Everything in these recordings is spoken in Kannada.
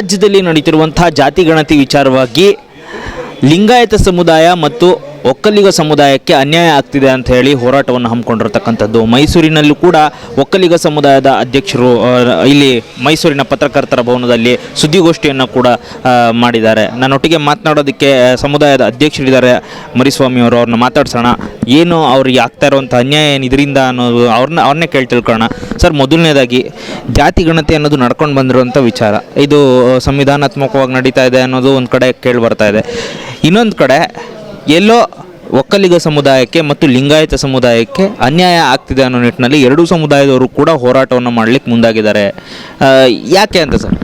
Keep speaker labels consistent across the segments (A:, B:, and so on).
A: ರಾಜ್ಯದಲ್ಲಿ ನಡೀತಿರುವಂತಹ ಜಾತಿ ಗಣತಿ ವಿಚಾರವಾಗಿ ಲಿಂಗಾಯತ ಸಮುದಾಯ ಮತ್ತು ಒಕ್ಕಲಿಗ ಸಮುದಾಯಕ್ಕೆ ಅನ್ಯಾಯ ಆಗ್ತಿದೆ ಅಂತ ಹೇಳಿ ಹೋರಾಟವನ್ನು ಹಮ್ಮಿಕೊಂಡಿರ್ತಕ್ಕಂಥದ್ದು. ಮೈಸೂರಿನಲ್ಲೂ ಕೂಡ ಒಕ್ಕಲಿಗ ಸಮುದಾಯದ ಅಧ್ಯಕ್ಷರು ಇಲ್ಲಿ ಮೈಸೂರಿನ ಪತ್ರಕರ್ತರ ಭವನದಲ್ಲಿ ಸುದ್ದಿಗೋಷ್ಠಿಯನ್ನು ಕೂಡ ಮಾಡಿದ್ದಾರೆ. ನನ್ನೊಟ್ಟಿಗೆ ಮಾತನಾಡೋದಕ್ಕೆ ಸಮುದಾಯದ ಅಧ್ಯಕ್ಷರಿದ್ದಾರೆ ಮರಿಸ್ವಾಮಿ ಅವರು. ಅವ್ರನ್ನ ಮಾತಾಡ್ಸೋಣ. ಏನು ಅವ್ರಿಗೆ ಆಗ್ತಾ ಇರುವಂಥ ಅನ್ಯಾಯ ಏನು ಇದರಿಂದ ಅನ್ನೋದು ಅವ್ರನ್ನ, ಅವ್ರನ್ನೇ ಕೇಳಿ ತಿಳ್ಕೊಳ್ಳೋಣ ಸರ್, ಮೊದಲನೇದಾಗಿ ಜಾತಿ ಗಣತಿ ಅನ್ನೋದು ನಡ್ಕೊಂಡು ಬಂದಿರುವಂಥ ವಿಚಾರ. ಇದು ಸಂವಿಧಾನಾತ್ಮಕವಾಗಿ ನಡೀತಾ ಇದೆ ಅನ್ನೋದು ಒಂದು ಕಡೆ ಕೇಳಿ ಬರ್ತಾ ಇದೆ. ಇನ್ನೊಂದು ಕಡೆ ಎಲ್ಲೋ ಒಕ್ಕಲಿಗ ಸಮುದಾಯಕ್ಕೆ ಮತ್ತು ಲಿಂಗಾಯತ ಸಮುದಾಯಕ್ಕೆ ಅನ್ಯಾಯ ಆಗ್ತಿದೆ ಅನ್ನೋ ನಿಟ್ಟಿನಲ್ಲಿ ಎರಡೂ ಸಮುದಾಯದವರು ಕೂಡ ಹೋರಾಟವನ್ನು ಮಾಡಲಿಕ್ಕೆ ಮುಂದಾಗಿದ್ದಾರೆ. ಯಾಕೆ ಅಂತ ಸರ್?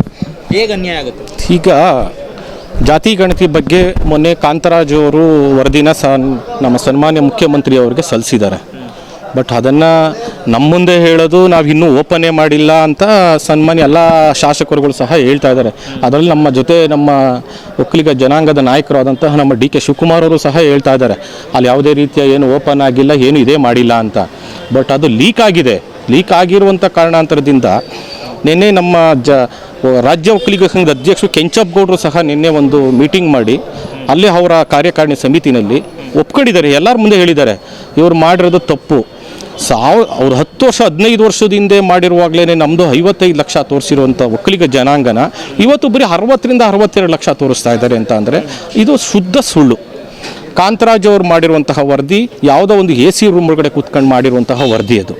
A: ಹೇಗೆ ಅನ್ಯಾಯ ಆಗುತ್ತೆ?
B: ಈಗ ಜಾತಿ ಗಣತಿ ಬಗ್ಗೆ ಮೊನ್ನೆ ಕಾಂತರಾಜ್ ಅವರು ವರದಿನ ಸ ನಮ್ಮ ಸನ್ಮಾನ್ಯ ಮುಖ್ಯಮಂತ್ರಿ ಅವರಿಗೆ ಸಲ್ಲಿಸಿದ್ದಾರೆ. ಬಟ್ ಅದನ್ನು ನಮ್ಮ ಮುಂದೆ ಹೇಳೋದು ನಾವು ಇನ್ನೂ ಓಪನೇ ಮಾಡಿಲ್ಲ ಅಂತ ಸನ್ಮಾನ್ಯ ಎಲ್ಲ ಶಾಸಕರುಗಳು ಸಹ ಹೇಳ್ತಾ ಇದ್ದಾರೆ. ಅದರಲ್ಲಿ ನಮ್ಮ ಜೊತೆ ನಮ್ಮ ಒಕ್ಕಲಿಗ ಜನಾಂಗದ ನಾಯಕರಾದಂತಹ ನಮ್ಮ ಡಿ ಕೆ ಶಿವಕುಮಾರ್ ಅವರು ಸಹ ಹೇಳ್ತಾ ಇದ್ದಾರೆ. ಅಲ್ಲಿ ಯಾವುದೇ ರೀತಿಯ ಏನು ಓಪನ್ ಆಗಿಲ್ಲ, ಏನು ಇದೇ ಮಾಡಿಲ್ಲ ಅಂತ. ಬಟ್ ಅದು ಲೀಕ್ ಆಗಿದೆ. ಲೀಕ್ ಆಗಿರುವಂಥ ಕಾರಣಾಂತರದಿಂದ ನಿನ್ನೆ ನಮ್ಮ ಜ ರಾಜ್ಯ ಒಕ್ಕಲಿಗ ಸಂಘದ ಅಧ್ಯಕ್ಷರು ಕೆಂಚಪ್ಪಗೌಡರು ಸಹ ನಿನ್ನೆ ಒಂದು ಮೀಟಿಂಗ್ ಮಾಡಿ, ಅಲ್ಲೇ ಅವರ ಕಾರ್ಯಕಾರಿಣಿ ಸಮಿತಿನಲ್ಲಿ ಒಪ್ಕೊಂಡಿದ್ದಾರೆ. ಎಲ್ಲರ ಮುಂದೆ ಹೇಳಿದ್ದಾರೆ. ಇವರು ಮಾಡಿರೋದು ತಪ್ಪು. ಸಾವ್ ಅವ್ರು ಹತ್ತು ವರ್ಷ, ಹದಿನೈದು ವರ್ಷದ ಹಿಂದೆ ಮಾಡಿರುವಾಗಲೇ ನಮ್ಮದು ಐವತ್ತೈದು ಲಕ್ಷ ತೋರಿಸಿರುವಂಥ ಒಕ್ಕಲಿಗ ಜನಾಂಗನ ಇವತ್ತು ಬರೀ ಅರವತ್ತರಿಂದ ಅರವತ್ತೆರಡು ಲಕ್ಷ ತೋರಿಸ್ತಾ ಇದ್ದಾರೆ ಅಂತ ಅಂದರೆ ಇದು ಶುದ್ಧ ಸುಳ್ಳು. ಕಾಂತರಾಜ್ ಅವರು ಮಾಡಿರುವಂತಹ ವರದಿ ಯಾವುದೋ ಒಂದು ಎ ಸಿ ರೂಮ್ ಒಳಗಡೆ ಕೂತ್ಕೊಂಡು ಮಾಡಿರುವಂತಹ ವರದಿ ಅದು.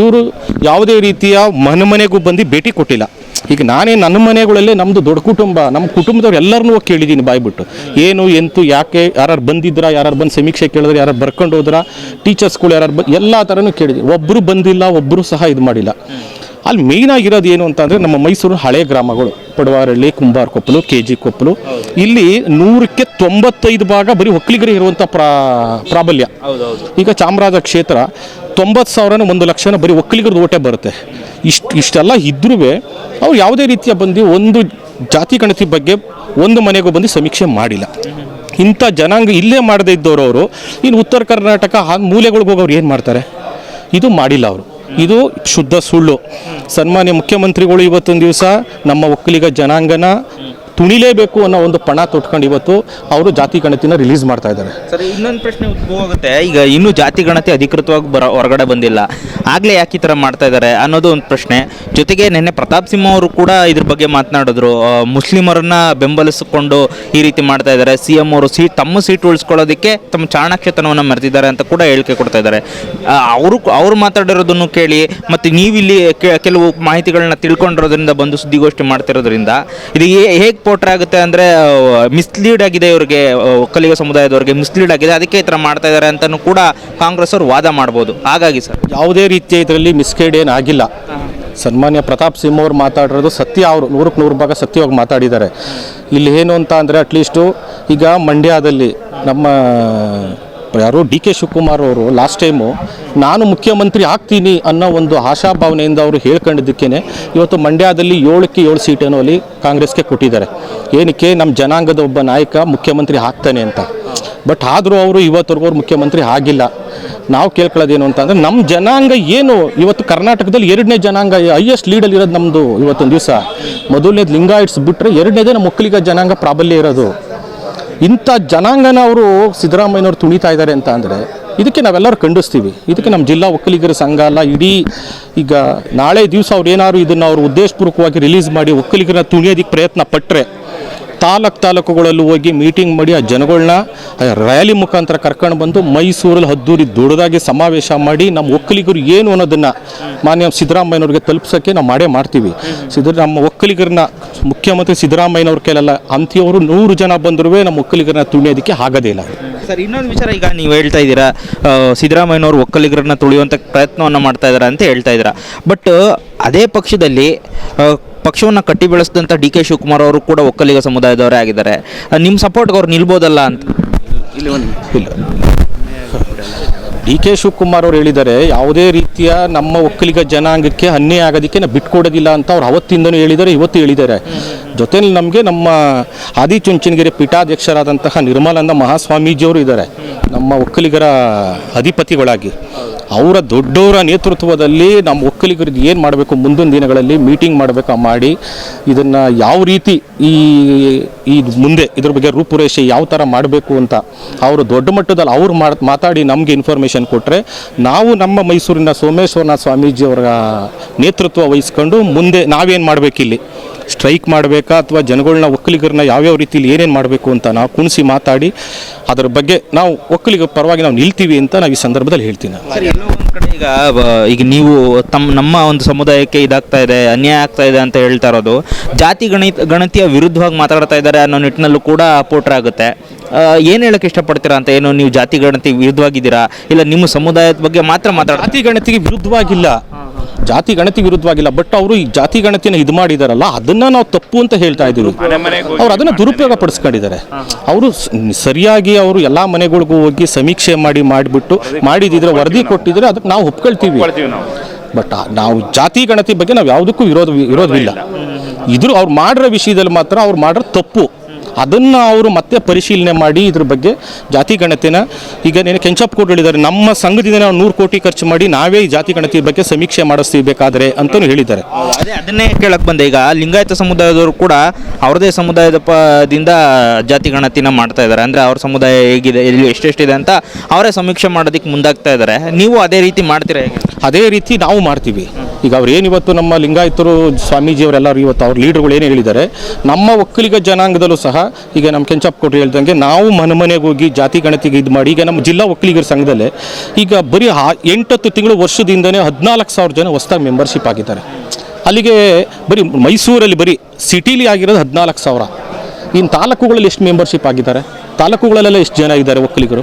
B: ಇವರು ಯಾವುದೇ ರೀತಿಯ ಮನೆ ಮನೆಗೂ ಬಂದು ಭೇಟಿ ಕೊಟ್ಟಿಲ್ಲ. ಈಗ ನಾನೇ ನನ್ನ ಮನೆಗಳಲ್ಲೇ ನಮ್ಮದು ದೊಡ್ಡ ಕುಟುಂಬ ನಮ್ಮ ಕುಟುಂಬದವ್ರು ಎಲ್ಲರನ್ನೂ ಹೋಗಿ ಕೇಳಿದ್ದೀನಿ ಬಾಯ್ಬಿಟ್ಟು. ಏನು ಎಂತು ಯಾಕೆ ಯಾರು ಬಂದಿದ್ರ ಯಾರು ಬಂದು ಸಮೀಕ್ಷೆ ಕೇಳಿದ್ರೆ ಯಾರು ಬರ್ಕೊಂಡು ಹೋದ್ರ ಟೀಚರ್ಸ್ಗಳು ಯಾರು ಬ ಎಲ್ಲ ಥರನೂ ಕೇಳಿದ್ದೀನಿ ಒಬ್ಬರು ಬಂದಿಲ್ಲ ಒಬ್ಬರು ಸಹ ಇದು ಮಾಡಿಲ್ಲ. ಅಲ್ಲಿ ಮೇಯ್ನ್ ಆಗಿರೋದು ಏನು ಅಂತಂದರೆ ನಮ್ಮ ಮೈಸೂರು ಹಳೆ ಗ್ರಾಮಗಳು ಪಡವಾರಳ್ಳಿ ಕುಂಬಾರಕೊಪ್ಪಲು ಕೆ ಜಿ ಕೊಪ್ಪಲು ಇಲ್ಲಿ ನೂರಕ್ಕೆ ತೊಂಬತ್ತೈದು ಭಾಗ ಬರೀ ಒಕ್ಕಲಿಗರು ಇರುವಂಥ ಪ್ರಾ ಪ್ರಾಬಲ್ಯ. ಈಗ ಚಾಮರಾಜ ಕ್ಷೇತ್ರ ತೊಂಬತ್ತು ಸಾವಿರನ ಒಂದು ಲಕ್ಷನ ಬರೀ ಒಕ್ಕಲಿಗರದ್ದು ಓಟೆ ಬರುತ್ತೆ. ಇಷ್ಟು, ಇಷ್ಟೆಲ್ಲ ಇದ್ರೂ ಅವ್ರು ಯಾವುದೇ ರೀತಿಯ ಬಂದು ಒಂದು ಜಾತಿ ಗಣತಿ ಬಗ್ಗೆ ಒಂದು ಮನೆಗೂ ಬಂದು ಸಮೀಕ್ಷೆ ಮಾಡಿಲ್ಲ. ಇಂಥ ಜನಾಂಗ ಇಲ್ಲೇ ಮಾಡದೇ ಇದ್ದವರು ಅವರು ಇನ್ನು ಉತ್ತರ ಕರ್ನಾಟಕ ಆ ಮೂಲೆಗಳಿಗೆ ಹೋಗೋರು ಏನು ಮಾಡ್ತಾರೆ? ಇದು ಮಾಡಿಲ್ಲ ಅವರು. ಇದು ಶುದ್ಧ ಸುಳ್ಳು. ಸನ್ಮಾನ್ಯ ಮುಖ್ಯಮಂತ್ರಿಗಳು ಇವತ್ತೊಂದು ದಿವಸ ನಮ್ಮ ಒಕ್ಕಲಿಗ ಜನಾಂಗನ ತುಣಿಲೇಬೇಕು ಅನ್ನೋ ಒಂದು ಪಣ ತೊಟ್ಕೊಂಡು ಇವತ್ತು ಅವರು ಜಾತಿ ಗಣತಿನ ರಿಲೀಸ್ ಮಾಡ್ತಾ ಇದ್ದಾರೆ.
A: ಸರ್, ಇನ್ನೊಂದು ಪ್ರಶ್ನೆ ಉದ್ಭವ ಆಗುತ್ತೆ ಈಗ ಇನ್ನೂ ಜಾತಿ ಗಣತಿ ಅಧಿಕೃತವಾಗಿ ಬರ, ಹೊರಗಡೆ ಬಂದಿಲ್ಲ. ಆಗಲೇ ಯಾಕೆ ಈ ಥರ ಮಾಡ್ತಾ ಇದ್ದಾರೆ ಅನ್ನೋದು ಒಂದು ಪ್ರಶ್ನೆ. ಜೊತೆಗೆ ನಿನ್ನೆ ಪ್ರತಾಪ್ ಸಿಂಹ ಅವರು ಕೂಡ ಇದ್ರ ಬಗ್ಗೆ ಮಾತನಾಡಿದ್ರು. ಮುಸ್ಲಿಮರನ್ನ ಬೆಂಬಲಿಸಿಕೊಂಡು ಈ ರೀತಿ ಮಾಡ್ತಾ ಇದ್ದಾರೆ. ಸಿ ಎಂ ಅವರು ಸೀಟ್ ತಮ್ಮ ಸೀಟ್ ಉಳಿಸ್ಕೊಳ್ಳೋದಕ್ಕೆ ತಮ್ಮ ಚಾಣಕ್ಯತನವನ್ನು ಮರೆತಿದ್ದಾರೆ ಅಂತ ಕೂಡ ಹೇಳಿಕೆ ಕೊಡ್ತಾ ಇದ್ದಾರೆ. ಅವರು ಅವ್ರು ಮಾತಾಡಿರೋದನ್ನು ಕೇಳಿ ಮತ್ತು ನೀವಿಲ್ಲಿ ಕೆಲವು ಮಾಹಿತಿಗಳನ್ನ ತಿಳ್ಕೊಂಡಿರೋದ್ರಿಂದ ಬಂದು ಸುದ್ದಿಗೋಷ್ಠಿ ಮಾಡ್ತಿರೋದ್ರಿಂದ ಇದು ಹೇಗೆ ಪೋಟ್ರೆ ಆಗುತ್ತೆ ಅಂದರೆ ಮಿಸ್ಲೀಡ್ ಆಗಿದೆ ಇವರಿಗೆ ಒಕ್ಕಲಿಗ ಸಮುದಾಯದವರಿಗೆ ಮಿಸ್ಲೀಡ್ ಆಗಿದೆ, ಅದಕ್ಕೆ ಈ ಥರ ಮಾಡ್ತಾ ಇದ್ದಾರೆ ಅಂತಲೂ ಕೂಡ ಕಾಂಗ್ರೆಸ್ ಅವರು ವಾದ ಮಾಡ್ಬೋದು. ಹಾಗಾಗಿ ಸರ್.
B: ಯಾವುದೇ ರೀತಿಯ ಇದರಲ್ಲಿ ಮಿಸ್ಗೈಡ್ ಏನಾಗಿಲ್ಲ ಸನ್ಮಾನ್ಯ ಪ್ರತಾಪ್ ಸಿಂಹ ಅವರು ಮಾತಾಡಿರೋದು ಸತ್ಯ ಅವರು, ನೂರಕ್ಕೆ ನೂರು ಭಾಗ ಸತ್ಯವಾಗಿ ಮಾತಾಡಿದ್ದಾರೆ. ಇಲ್ಲಿ ಏನು ಅಂತ ಅಂದರೆ ಅಟ್ಲೀಸ್ಟು ಈಗ ಮಂಡ್ಯದಲ್ಲಿ ನಮ್ಮ ಯಾರು? ಡಿ ಕೆ ಶಿವಕುಮಾರ್ ಅವರು ಲಾಸ್ಟ್ ಟೈಮು ನಾನು ಮುಖ್ಯಮಂತ್ರಿ ಆಗ್ತೀನಿ ಅನ್ನೋ ಒಂದು ಆಶಾಭಾವನೆಯಿಂದ ಅವರು ಹೇಳ್ಕೊಂಡಿದ್ದಕ್ಕೇ ಇವತ್ತು ಮಂಡ್ಯದಲ್ಲಿ ಏಳಕ್ಕೆ ಏಳು ಸೀಟನ್ನು ಅಲ್ಲಿ ಕಾಂಗ್ರೆಸ್ಗೆ ಕೊಟ್ಟಿದ್ದಾರೆ. ಏನಕ್ಕೆ? ನಮ್ಮ ಜನಾಂಗದ ಒಬ್ಬ ನಾಯಕ ಮುಖ್ಯಮಂತ್ರಿ ಆಗ್ತಾನೆ ಅಂತ. ಬಟ್ ಆದರೂ ಅವರು ಇವತ್ತರೆಗೂ ಅವ್ರು ಮುಖ್ಯಮಂತ್ರಿ ಆಗಿಲ್ಲ. ನಾವು ಕೇಳ್ಕೊಳ್ಳೋದೇನು ಅಂತಂದರೆ ನಮ್ಮ ಜನಾಂಗ ಏನು? ಇವತ್ತು ಕರ್ನಾಟಕದಲ್ಲಿ ಎರಡನೇ ಜನಾಂಗ ಹೈಯೆಸ್ಟ್ ಲೀಡಲ್ಲಿ ಇರೋದು ನಮ್ಮದು ಇವತ್ತೊಂದು ದಿವಸ. ಮೊದಲನೇದು ಲಿಂಗಾಯಿಟ್ಸ್ ಬಿಟ್ಟರೆ ಎರಡನೇದೇ ನಮ್ಮ ಒಕ್ಕಲಿಗ ಜನಾಂಗ ಪ್ರಾಬಲ್ಯ ಇರೋದು. ಇಂಥ ಜನಾಂಗನ ಅವರು ಸಿದ್ದರಾಮಯ್ಯನವ್ರು ತುಣಿತಾ ಇದ್ದಾರೆ ಅಂತ ಅಂದರೆ ಇದಕ್ಕೆ ನಾವೆಲ್ಲರೂ ಖಂಡಿಸ್ತೀವಿ. ಇದಕ್ಕೆ ನಮ್ಮ ಜಿಲ್ಲಾ ಒಕ್ಕಲಿಗರ ಸಂಘ ಅಲ್ಲ, ಇಡೀ ಈಗ ನಾಳೆ ದಿವಸ ಅವ್ರು ಏನಾದ್ರು ಇದನ್ನು ಅವರು ಉದ್ದೇಶಪೂರ್ವಕವಾಗಿ ರಿಲೀಸ್ ಮಾಡಿ ಒಕ್ಕಲಿಗರನ್ನ ತುಣಿಯೋದಕ್ಕೆ ಪ್ರಯತ್ನ ಪಟ್ಟರೆ ತಾಲೂಕು ತಾಲೂಕುಗಳಲ್ಲೂ ಹೋಗಿ ಮೀಟಿಂಗ್ ಮಾಡಿ ಆ ಜನಗಳನ್ನ ರ್ಯಾಲಿ ಮುಖಾಂತರ ಕರ್ಕೊಂಡು ಬಂದು ಮೈಸೂರಲ್ಲಿ ಹದ್ದೂರಿ ದೊಡ್ಡದಾಗಿ ಸಮಾವೇಶ ಮಾಡಿ ನಮ್ಮ ಒಕ್ಕಲಿಗರು ಏನು ಅನ್ನೋದನ್ನು ಮಾನ್ಯ ಸಿದ್ದರಾಮಯ್ಯನವ್ರಿಗೆ ತಲುಪಿಸೋಕ್ಕೆ ನಾವು ಮಾಡೇ ಮಾಡ್ತೀವಿ. ಸಿದ್ದ ನಮ್ಮ ಒಕ್ಕಲಿಗರನ್ನ, ಮುಖ್ಯಮಂತ್ರಿ ಸಿದ್ದರಾಮಯ್ಯನವ್ರ ಕೈಲೆಲ್ಲ ಅಂತಿಯವರು ನೂರು ಜನ ಬಂದರೂ ನಮ್ಮ ಒಕ್ಕಲಿಗರನ್ನ ತುಳಿಯೋದಕ್ಕೆ ಆಗೋದೇ ಇಲ್ಲ.
A: ಸರ್, ಇನ್ನೊಂದು ವಿಚಾರ ಈಗ ನೀವು ಹೇಳ್ತಾ ಇದ್ದೀರಾ ಸಿದ್ದರಾಮಯ್ಯನವರು ಒಕ್ಕಲಿಗರನ್ನ ತುಳಿಯುವಂಥ ಪ್ರಯತ್ನವನ್ನು ಮಾಡ್ತಾ ಇದ್ದಾರೆ ಅಂತ ಹೇಳ್ತಾ ಇದ್ದೀರಾ. ಬಟ್ ಅದೇ ಪಕ್ಷದಲ್ಲಿ ಪಕ್ಷವನ್ನು ಕಟ್ಟಿ ಬೆಳೆಸಿದಂಥ ಡಿ ಕೆ ಶಿವಕುಮಾರ್ ಅವರು ಕೂಡ ಒಕ್ಕಲಿಗ ಸಮುದಾಯದವರೇ ಆಗಿದ್ದಾರೆ. ನಿಮ್ಮ ಸಪೋರ್ಟ್ಗೆ ಅವ್ರು ನಿಲ್ಬೋದಲ್ಲ ಅಂತ.
B: ಇಲ್ಲ ಡಿ ಕೆ ಶಿವಕುಮಾರ್ ಅವರು ಹೇಳಿದ್ದಾರೆ ಯಾವುದೇ ರೀತಿಯ ನಮ್ಮ ಒಕ್ಕಲಿಗ ಜನಾಂಗಕ್ಕೆ ಅನ್ಯಾಯ ಆಗೋದಕ್ಕೆ ನಾವು ಬಿಟ್ಕೊಡೋದಿಲ್ಲ ಅಂತ ಅವ್ರು ಅವತ್ತಿಂದನೂ ಹೇಳಿದ್ದಾರೆ ಇವತ್ತು ಹೇಳಿದ್ದಾರೆ. ಜೊತೆಲಿ ನಮಗೆ ನಮ್ಮ ಆದಿಚುಂಚನಗಿರಿ ಪೀಠಾಧ್ಯಕ್ಷರಾದಂತಹ ನಿರ್ಮಲಾನಂದ ಮಹಾಸ್ವಾಮೀಜಿಯವರು ಇದ್ದಾರೆ. ನಮ್ಮ ಒಕ್ಕಲಿಗರ ಅಧಿಪತಿಗಳಾಗಿ. ಅವರ ದೊಡ್ಡವರ ನೇತೃತ್ವದಲ್ಲಿ ನಮ್ಮ ಒಕ್ಕಲಿಗರಿಗೆ ಏನು ಮಾಡಬೇಕು ಮುಂದಿನ ದಿನಗಳಲ್ಲಿ ಮೀಟಿಂಗ್ ಮಾಡಬೇಕಾ ಮಾಡಿ ಇದನ್ನು ಯಾವ ರೀತಿ ಈ ಈ ಮುಂದೆ ಇದ್ರ ಬಗ್ಗೆ ರೂಪುರೇಷೆ ಯಾವ ಥರ ಮಾಡಬೇಕು ಅಂತ ಅವರು ದೊಡ್ಡ ಮಟ್ಟದಲ್ಲಿ ಅವ್ರು ಮಾತಾಡಿ ನಮಗೆ ಇನ್ಫಾರ್ಮೇಷನ್ ಕೊಟ್ಟರೆ ನಾವು ನಮ್ಮ ಮೈಸೂರಿನ ಸೋಮೇಶ್ವರನಾಥ ಸ್ವಾಮೀಜಿಯವರ ನೇತೃತ್ವ ವಹಿಸ್ಕೊಂಡು ಮುಂದೆ ನಾವೇನು ಮಾಡಬೇಕಿಲ್ಲಿ? ಸ್ಟ್ರೈಕ್ ಮಾಡಬೇಕಾ ಅಥವಾ ಜನಗಳನ್ನ ಒಕ್ಕಲಿಗರನ್ನ ಯಾವ್ಯಾವ ರೀತಿಯಲ್ಲಿ ಏನೇನು ಮಾಡಬೇಕು ಅಂತ ನಾವು ಕುಣಿಸಿ ಮಾತಾಡಿ ಅದರ ಬಗ್ಗೆ ನಾವು ಒಕ್ಕಲಿಗ ಪರವಾಗಿ ನಾವು ನಿಲ್ತೀವಿ ಅಂತ ನಾವು ಈ ಸಂದರ್ಭದಲ್ಲಿ ಹೇಳ್ತೀನಿ.
A: ಈಗ ಈಗ ನೀವು ತಮ್ಮ ನಮ್ಮ ಒಂದು ಸಮುದಾಯಕ್ಕೆ ಇದಾಗ್ತಾ ಇದೆ, ಅನ್ಯಾಯ ಆಗ್ತಾ ಇದೆ ಅಂತ ಹೇಳ್ತಾ ಇರೋದು. ಜಾತಿ ಗಣಿತ ಗಣತಿಯ ವಿರುದ್ಧವಾಗಿ ಮಾತಾಡ್ತಾ ಇದ್ದಾರೆ ಅನ್ನೋ ನಿಟ್ಟಿನಲ್ಲೂ ಕೂಡ ಪೋಟ್ರ್ ಆಗುತ್ತೆ ಏನು ಹೇಳಕ್ಕೆ ಇಷ್ಟಪಡ್ತೀರಾ ಅಂತ ಏನು ನೀವು ಜಾತಿ ಗಣತಿ ವಿರುದ್ಧವಾಗಿದ್ದೀರಾ? ಇಲ್ಲ ನಿಮ್ಮ ಸಮುದಾಯದ ಬಗ್ಗೆ ಮಾತ್ರ ಮಾತಾಡ
B: ಜಾತಿ ಗಣತಿಗೆ ವಿರುದ್ಧವಾಗಿಲ್ಲ. ಜಾತಿ ಗಣತಿ ವಿರುದ್ಧವಾಗಿಲ್ಲ. ಬಟ್ ಅವರು ಈ ಜಾತಿ ಗಣತಿನ ಇದು ಮಾಡಿದಾರಲ್ಲ ಅದನ್ನ ನಾವು ತಪ್ಪು ಅಂತ ಹೇಳ್ತಾ ಇದ್ದೀವಿ. ಅವ್ರು ಅದನ್ನ ದುರುಪಯೋಗ ಪಡಿಸ್ಕೊಂಡಿದ್ದಾರೆ. ಅವರು ಸರಿಯಾಗಿ ಅವರು ಎಲ್ಲ ಮನೆಗಳಿಗೂ ಹೋಗಿ ಸಮೀಕ್ಷೆ ಮಾಡಿ ಮಾಡಿಬಿಟ್ಟು ಮಾಡಿದಿದ್ರೆ ವರದಿ ಕೊಟ್ಟಿದ್ರೆ ಅದಕ್ಕೆ ನಾವು ಒಪ್ಕೊಳ್ತೀವಿ. ಬಟ್ ನಾವು ಜಾತಿ ಗಣತಿ ಬಗ್ಗೆ ನಾವು ಯಾವುದಕ್ಕೂ ವಿರೋಧ ವಿರೋಧವಿಲ್ಲ. ಇದ್ರ ಅವ್ರು ಮಾಡಿರೋ ವಿಷಯದಲ್ಲಿ ಮಾತ್ರ ಅವ್ರು ಮಾಡಿರೋ ತಪ್ಪು. ಅದನ್ನು ಅವರು ಮತ್ತೆ ಪರಿಶೀಲನೆ ಮಾಡಿ ಇದ್ರ ಬಗ್ಗೆ ಜಾತಿ ಗಣತಿನ ಈಗ ನೀನು ಕೆಂಚಪ್ಪ ಕೋಟ್ ಹೇಳಿದ್ದಾರೆ ನಮ್ಮ ಸಂಘದಿಂದ ನಾವು ನೂರು ಕೋಟಿ ಖರ್ಚು ಮಾಡಿ ನಾವೇ ಈ ಜಾತಿ ಗಣತಿ ಬಗ್ಗೆ ಸಮೀಕ್ಷೆ ಮಾಡಿಸ್ತೀವಿ ಬೇಕಾದರೆ ಅಂತಲೂ ಹೇಳಿದ್ದಾರೆ.
A: ಅದೇ ಅದನ್ನೇ ಕೇಳಕ್ಕೆ ಬಂದೆ ಈಗ ಲಿಂಗಾಯತ ಸಮುದಾಯದವರು ಕೂಡ ಅವ್ರದೇ ಸಮುದಾಯದ ಪದಿಂದ ಜಾತಿ ಗಣತಿನ ಮಾಡ್ತಾ ಇದ್ದಾರೆ. ಅಂದರೆ ಅವ್ರ ಸಮುದಾಯ ಹೇಗಿದೆ ಎಲ್ಲಿ ಎಷ್ಟೆಷ್ಟಿದೆ ಅಂತ ಅವರೇ ಸಮೀಕ್ಷೆ ಮಾಡೋದಕ್ಕೆ ಮುಂದಾಗ್ತಾ ಇದ್ದಾರೆ. ನೀವು ಅದೇ ರೀತಿ ಮಾಡ್ತೀರಾ
B: ಅದೇ ರೀತಿ ನಾವು ಮಾಡ್ತೀವಿ. ಈಗ ಅವ್ರು ಏನು ಇವತ್ತು ನಮ್ಮ ಲಿಂಗಾಯತರು ಸ್ವಾಮೀಜಿಯವರೆಲ್ಲರೂ ಇವತ್ತು ಅವ್ರ ಲೀಡರ್ಗಳು ಏನು ಹೇಳಿದ್ದಾರೆ ನಮ್ಮ ಒಕ್ಕಲಿಗ ಜನಾಂಗದಲ್ಲೂ ಸಹ ಈಗ ನಮ್ಮ ಕೆಂಚಪ್ಪ ಕೊಟ್ಟರು ಹೇಳ್ದಂಗೆ ನಾವು ಮನೆ ಮನೆಗೆ ಹೋಗಿ ಜಾತಿ ಗಣತಿಗೆ ಇದು ಮಾಡಿ, ಈಗ ನಮ್ಮ ಜಿಲ್ಲಾ ಒಕ್ಕಲಿಗರ ಸಂಘದಲ್ಲೇ ಈಗ ಬರೀ ಎಂಟತ್ತು ತಿಂಗಳು ವರ್ಷದಿಂದನೇ ಹದಿನಾಲ್ಕು ಸಾವಿರ ಜನ ಹೊಸ್ದಾಗಿ ಮೆಂಬರ್ಶಿಪ್ ಆಗಿದ್ದಾರೆ. ಅಲ್ಲಿಗೆ ಬರೀ ಮೈಸೂರಲ್ಲಿ ಬರೀ ಸಿಟಿಲಿ ಆಗಿರೋದು ಹದಿನಾಲ್ಕು ಸಾವಿರ. ಇನ್ನು ತಾಲೂಕುಗಳಲ್ಲಿ ಎಷ್ಟು ಮೆಂಬರ್ಶಿಪ್ ಆಗಿದ್ದಾರೆ? ತಾಲೂಕುಗಳಲ್ಲೆಲ್ಲ ಎಷ್ಟು ಜನ ಇದ್ದಾರೆ ಒಕ್ಕಲಿಗರು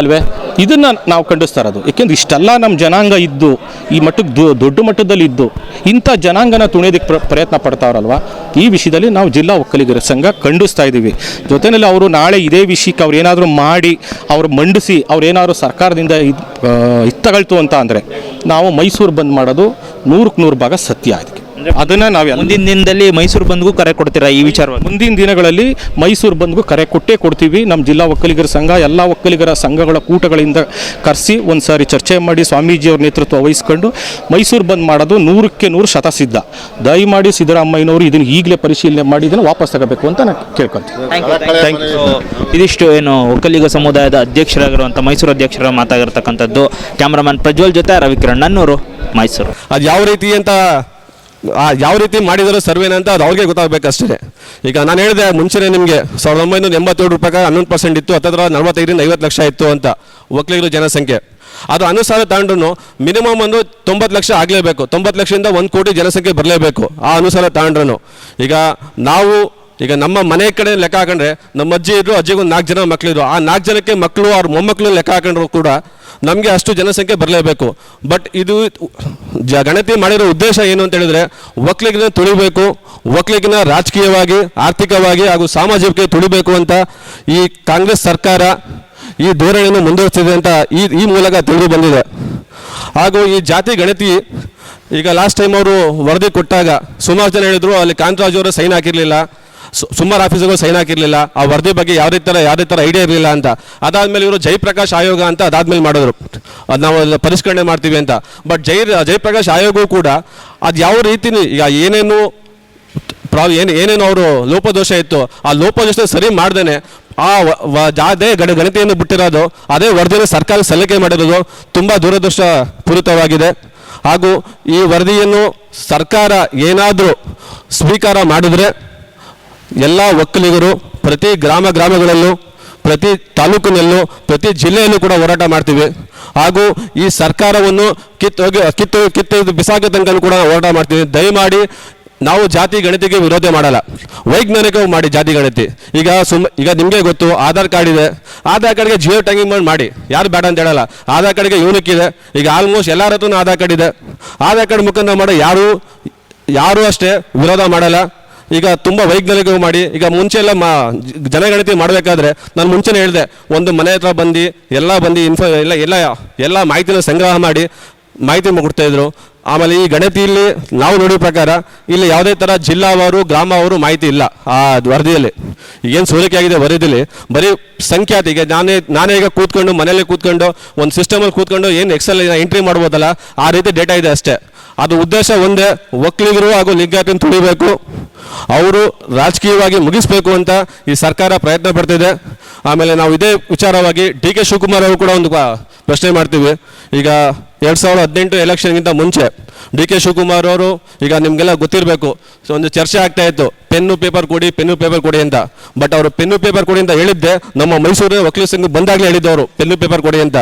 B: ಅಲ್ವೇ? ಇದನ್ನು ನಾವು ಖಂಡಿಸ್ತಾ ಇರೋದು. ಏಕೆಂದ್ರೆ ಇಷ್ಟೆಲ್ಲ ನಮ್ಮ ಜನಾಂಗ ಇದ್ದು, ಈ ಮಟ್ಟಕ್ಕೆ ದೊಡ್ಡ ಮಟ್ಟದಲ್ಲಿ ಇದ್ದು, ಇಂಥ ಜನಾಂಗನ ತುಣಿಯೋದಕ್ಕೆ ಪ್ರ, ಪ್ರಯತ್ನ ಪಡ್ತಾವ್ರಲ್ವ ಈ ವಿಷಯದಲ್ಲಿ ನಾವು ಜಿಲ್ಲಾ ಒಕ್ಕಲಿಗರ ಸಂಘ ಖಂಡಿಸ್ತಾ ಇದ್ದೀವಿ. ಜೊತೆಯಲ್ಲಿ ಅವರು ನಾಳೆ ಇದೇ ವಿಷಯಕ್ಕೆ ಅವ್ರು ಏನಾದರೂ ಮಾಡಿ ಅವ್ರು ಮಂಡಿಸಿ ಅವ್ರು ಏನಾದರೂ ಸರ್ಕಾರದಿಂದ ಇದು ಅಂತ ಅಂದರೆ ನಾವು ಮೈಸೂರು ಬಂದ್ ಮಾಡೋದು ನೂರಕ್ಕೆ ನೂರು ಭಾಗ ಸತ್ಯ ಅದಕ್ಕೆ ಅದನ್ನು ನಾವು
A: ಮುಂದಿನ ದಿನದಲ್ಲಿ ಮೈಸೂರು ಬಂದ್ಗೂ ಕರೆ ಕೊಡ್ತೀರಾ ಈ ವಿಚಾರವಾಗಿ?
B: ಮುಂದಿನ ದಿನಗಳಲ್ಲಿ ಮೈಸೂರು ಬಂದ್ಗೂ ಕರೆ ಕೊಟ್ಟೇ ಕೊಡ್ತೀವಿ. ನಮ್ಮ ಜಿಲ್ಲಾ ಒಕ್ಕಲಿಗರ ಸಂಘ ಎಲ್ಲ ಒಕ್ಕಲಿಗರ ಸಂಘಗಳ ಕೂಟಗಳಿಂದ ಕರೆಸಿ ಒಂದು ಸಾರಿ ಚರ್ಚೆ ಮಾಡಿ ಸ್ವಾಮೀಜಿಯವ್ರ ನೇತೃತ್ವ ವಹಿಸ್ಕೊಂಡು ಮೈಸೂರು ಬಂದ್ ಮಾಡೋದು ನೂರಕ್ಕೆ ನೂರು ಶತಸಿದ್ಧ. ದಯಮಾಡಿ ಸಿದ್ದರಾಮಯ್ಯನವರು ಇದನ್ನು ಈಗಲೇ ಪರಿಶೀಲನೆ ಮಾಡಿ ಇದನ್ನು ವಾಪಸ್ ತಗೋಬೇಕು ಅಂತ ನಾನು ಕೇಳ್ಕೊತೀನಿ.
A: ಸೊ ಇದಿಷ್ಟು ಏನು ಒಕ್ಕಲಿಗ ಸಮುದಾಯದ ಅಧ್ಯಕ್ಷರಾಗಿರುವಂಥ ಮೈಸೂರು ಅಧ್ಯಕ್ಷರ ಮಾತಾಗಿರ್ತಕ್ಕಂಥದ್ದು. ಕ್ಯಾಮ್ರಾಮನ್ ಪ್ರಜ್ವಲ್ ಜೊತೆ ರವಿಕಿರಣ್ ನನ್ನೂರು ಮೈಸೂರು.
C: ಅದು ಯಾವ ರೀತಿ ಅಂತ ಆ, ಯಾವ ರೀತಿ ಮಾಡಿದರೂ ಸರ್ವೇನ ಅಂತ ಅದು ಅವ್ರಿಗೆ ಗೊತ್ತಾಗಬೇಕಷ್ಟೇ. ಈಗ ನಾನು ಹೇಳಿದೆ ಮುಂಚೆನೇ ನಿಮಗೆ ಸಾವಿರದ ಒಂಬೈನೂರ ಎಂಬತ್ತೇಳು ರೂಪಾಯಿ ಹನ್ನೊಂದು ಪರ್ಸೆಂಟ್ ಇತ್ತು ಹತ್ತತ್ರ ನಲವತ್ತೈದರಿಂದ ಐವತ್ತು ಲಕ್ಷ ಇತ್ತು ಅಂತ. ಒಕ್ಕಲಿಗರು ಜನಸಂಖ್ಯೆ. ಅದು ಅನುಸಾರ ತಗೊಂಡ್ರು ಮಿನಿಮಮ್ ಒಂದು ತೊಂಬತ್ತು ಲಕ್ಷ ಆಗಲೇಬೇಕು. ತೊಂಬತ್ತು ಲಕ್ಷದಿಂದ ಒಂದು ಕೋಟಿ ಜನಸಂಖ್ಯೆ ಬರಲೇಬೇಕು ಆ ಅನುಸಾರ ತಗೊಂಡ್ರು ಈಗ ನಾವು, ಈಗ ನಮ್ಮ ಮನೆ ಕಡೆ ಲೆಕ್ಕ ಹಾಕೊಂಡ್ರೆ ನಮ್ಮ ಅಜ್ಜಿ ಇದ್ರು, ಅಜ್ಜಿಗೆ ನಾಲ್ಕು ಜನ ಮಕ್ಕಳಿದ್ರು ಆ ನಾಲ್ಕು ಜನಕ್ಕೆ ಮಕ್ಕಳು ಅವ್ರ ಮೊಮ್ಮಕ್ಕಳು ಲೆಕ್ಕ ಹಾಕೊಂಡ್ರು ಕೂಡ ನಮಗೆ ಅಷ್ಟು ಜನಸಂಖ್ಯೆ ಬರಲೇಬೇಕು. ಬಟ್ ಇದು ಜ ಗಣತಿ ಮಾಡಿರೋ ಉದ್ದೇಶ ಏನು ಅಂತ ಹೇಳಿದ್ರೆ ಒಕ್ಕಲಿಗನ ತುಳಿಬೇಕು ಒಕ್ಕಲಿಗನ ರಾಜಕೀಯವಾಗಿ, ಆರ್ಥಿಕವಾಗಿ ಹಾಗೂ ಸಾಮಾಜಿಕವಾಗಿ ತುಳಿಬೇಕು ಅಂತ ಈ ಕಾಂಗ್ರೆಸ್ ಸರ್ಕಾರ ಈ ಧೋರಣೆಯನ್ನು ಮುಂದುವರಿಸಿದೆ ಅಂತ ಈ ಈ ಮೂಲಕ ತಿಳಿದು ಬಂದಿದೆ. ಹಾಗೂ ಈ ಜಾತಿ ಗಣತಿ ಈಗ ಲಾಸ್ಟ್ ಟೈಮ್ ಅವರು ವರದಿ ಕೊಟ್ಟಾಗ ಸುಮಾರು ಜನ ಹೇಳಿದ್ರು ಅಲ್ಲಿ ಕಾಂತರಾಜ್ ಅವರು ಸೈನ್ ಹಾಕಿರಲಿಲ್ಲ ಸುಮಾರು ಆಫೀಸ್ಗಳು ಸೈನ್ ಹಾಕಿರಲಿಲ್ಲ, ಆ ವರದಿ ಬಗ್ಗೆ ಯಾವುದೇ ಥರ ಯಾವುದೇ ಥರ ಐಡಿಯಾ ಇರಲಿಲ್ಲ ಅಂತ. ಅದಾದ್ಮೇಲೆ ಇವರು ಜಯಪ್ರಕಾಶ್ ಆಯೋಗ ಅಂತ ಅದಾದ್ಮೇಲೆ ಮಾಡಿದ್ರು. ಅದು ನಾವು ಪರಿಷ್ಕರಣೆ ಮಾಡ್ತೀವಿ ಅಂತ. ಬಟ್ ಜೈ, ಜಯಪ್ರಕಾಶ್ ಆಯೋಗವು ಕೂಡ ಅದು ಯಾವ ರೀತಿ ಈಗ ಏನೇನು ಪ್ರಾಬ್ ಏನು ಏನೇನು ಅವರು ಲೋಪದೋಷ ಇತ್ತು, ಆ ಲೋಪದೋಷ ಸರಿ ಮಾಡ್ದೇನೆ. ಆ ಅದೇ ಗಣ ಗಣತಿಯನ್ನು ಬಿಟ್ಟಿರೋದು, ಅದೇ ವರದಿಯನ್ನು ಸರ್ಕಾರ ಸಲ್ಲಿಕೆ ಮಾಡಿರೋದು ತುಂಬ ದುರದೃಷ್ಟ ಪೂರಿತವಾಗಿದೆ. ಹಾಗೂ ಈ ವರದಿಯನ್ನು ಸರ್ಕಾರ ಏನಾದರೂ ಸ್ವೀಕಾರ ಮಾಡಿದರೆ ಎಲ್ಲ ಒಕ್ಕಲಿಗರು ಪ್ರತಿ ಗ್ರಾಮ ಗ್ರಾಮಗಳಲ್ಲೂ, ಪ್ರತಿ ತಾಲೂಕಿನಲ್ಲೂ, ಪ್ರತಿ ಜಿಲ್ಲೆಯಲ್ಲೂ ಕೂಡ ಹೋರಾಟ ಮಾಡ್ತೀವಿ. ಹಾಗೂ ಈ ಸರ್ಕಾರವನ್ನು ಕಿತ್ತೋಗಿ ಕಿತ್ತು ಕಿತ್ತು ಬಿಸಾಕೋ ತನಕ ಕೂಡ ಹೋರಾಟ ಮಾಡ್ತೀವಿ. ದಯಮಾಡಿ ನಾವು ಜಾತಿ ಗಣತಿಗೆ ವಿರೋಧ ಮಾಡಲ್ಲ. ವೈಜ್ಞಾನಿಕವಾಗಿ ಮಾಡಿ ಜಾತಿ ಗಣತಿ. ಈಗ ಸುಮ್, ಈಗ ನಿಮಗೆ ಗೊತ್ತು, ಆಧಾರ್ ಕಾರ್ಡ್ ಇದೆ. ಆಧಾರ್ ಕಾರ್ಡ್ಗೆ ಜಿಯೋ ಟ್ಯಾಂಗಿಂಗ್ ಮಾಡಿ ಮಾಡಿ. ಯಾರು ಬೇಡ ಅಂತ ಹೇಳಲ್ಲ. ಆಧಾರ್ ಕಾರ್ಡ್ಗೆ ಯೂನಿಕ್ ಇದೆ. ಈಗ ಆಲ್ಮೋಸ್ಟ್ ಎಲ್ಲರ ಹತ್ರನೂ ಆಧಾರ್ ಕಾರ್ಡ್ ಇದೆ. ಆಧಾರ್ ಕಾರ್ಡ್ ಮುಖಾಂತರ ಮಾಡಿ ಯಾರು ಯಾರು ಅಷ್ಟೇ ವಿರೋಧ ಮಾಡಲ್ಲ. ಈಗ ತುಂಬ ವೈಜ್ಞಾನಿಕವಾಗಿ ಮಾಡಿ. ಈಗ ಮುಂಚೆ ಎಲ್ಲ ಮಾ, ಜನಗಣತಿ ಮಾಡಬೇಕಾದ್ರೆ ನಾನು ಮುಂಚೆನೇ ಹೇಳಿದೆ, ಒಂದು ಮನೆ ಹತ್ರ ಬಂದು, ಎಲ್ಲ ಬಂದು ಇನ್ಫೋ ಎಲ್ಲ ಎಲ್ಲ ಎಲ್ಲ ಮಾಹಿತಿನ ಸಂಗ್ರಹ ಮಾಡಿ ಮಾಹಿತಿ ಕೊಡ್ತಾ ಇದ್ರು. ಆಮೇಲೆ ಈ ಗಣತಿಯಲ್ಲಿ ನಾವು ನೋಡಿದ ಪ್ರಕಾರ ಇಲ್ಲಿ ಯಾವುದೇ ಥರ ಜಿಲ್ಲಾವಾರು, ಗ್ರಾಮವಾರು ಮಾಹಿತಿ ಇಲ್ಲ ಆ ವರದಿಯಲ್ಲಿ. ಏನು ಸೋರಿಕೆ ಆಗಿದೆ ವರದಿಯಲ್ಲಿ ಬರೀ ಸಂಖ್ಯಾತಿಗೆ ನಾನೇ ನಾನೇ ಈಗ ಕೂತ್ಕೊಂಡು ಮನೆಯಲ್ಲಿ ಕೂತ್ಕೊಂಡು ಒಂದು ಸಿಸ್ಟಮಲ್ಲಿ ಕೂತ್ಕೊಂಡು ಏನು ಎಕ್ಸೆಲ್ ಎಂಟ್ರಿ ಮಾಡ್ಬೋದಲ್ಲ, ಆ ರೀತಿ ಡೇಟಾ ಇದೆ ಅಷ್ಟೇ. ಅದು ಉದ್ದೇಶ ಒಂದೇ, ಒಕ್ಕಲಿಗರು ಹಾಗೂ ಲಿಂಗಾಯತನ ತುಳಿಬೇಕು. ಅವರು ರಾಜಕೀಯವಾಗಿ ಮುಗಿಸ್ಬೇಕು ಅಂತ ಈ ಸರ್ಕಾರ ಪ್ರಯತ್ನ ಪಡ್ತಿದೆ. ಆಮೇಲೆ ನಾವು ಇದೇ ವಿಚಾರವಾಗಿ ಡಿ ಕೆ ಶಿವಕುಮಾರ್ ಅವರು ಕೂಡ ಒಂದು ಪ್ರಶ್ನೆ ಮಾಡ್ತೀವಿ. ಈಗ ಎರಡು ಸಾವಿರದ ಹದಿನೆಂಟು ಎಲೆಕ್ಷನ್ಗಿಂತ ಮುಂಚೆ ಡಿ ಕೆ ಶಿವಕುಮಾರ್ ಅವರು ಈಗ ನಿಮಗೆಲ್ಲ ಗೊತ್ತಿರಬೇಕು. ಸೊ ಒಂದು ಚರ್ಚೆ ಆಗ್ತಾ ಇತ್ತು. ಪೆನ್ನು ಪೇಪರ್ ಕೊಡಿ, ಪೆನ್ನು ಪೇಪರ್ ಕೊಡಿ ಅಂತ. ಬಟ್ ಅವರು ಪೆನ್ನು ಪೇಪರ್ ಕೊಡಿ ಅಂತ ಹೇಳಿದ್ದೆ. ನಮ್ಮ ಮೈಸೂರು ವಕೀಲ ಸಂಘ ಬಂದಾಗಲೇ ಹೇಳಿದ್ದವರು ಪೆನ್ನು ಪೇಪರ್ ಕೊಡಿ ಅಂತ.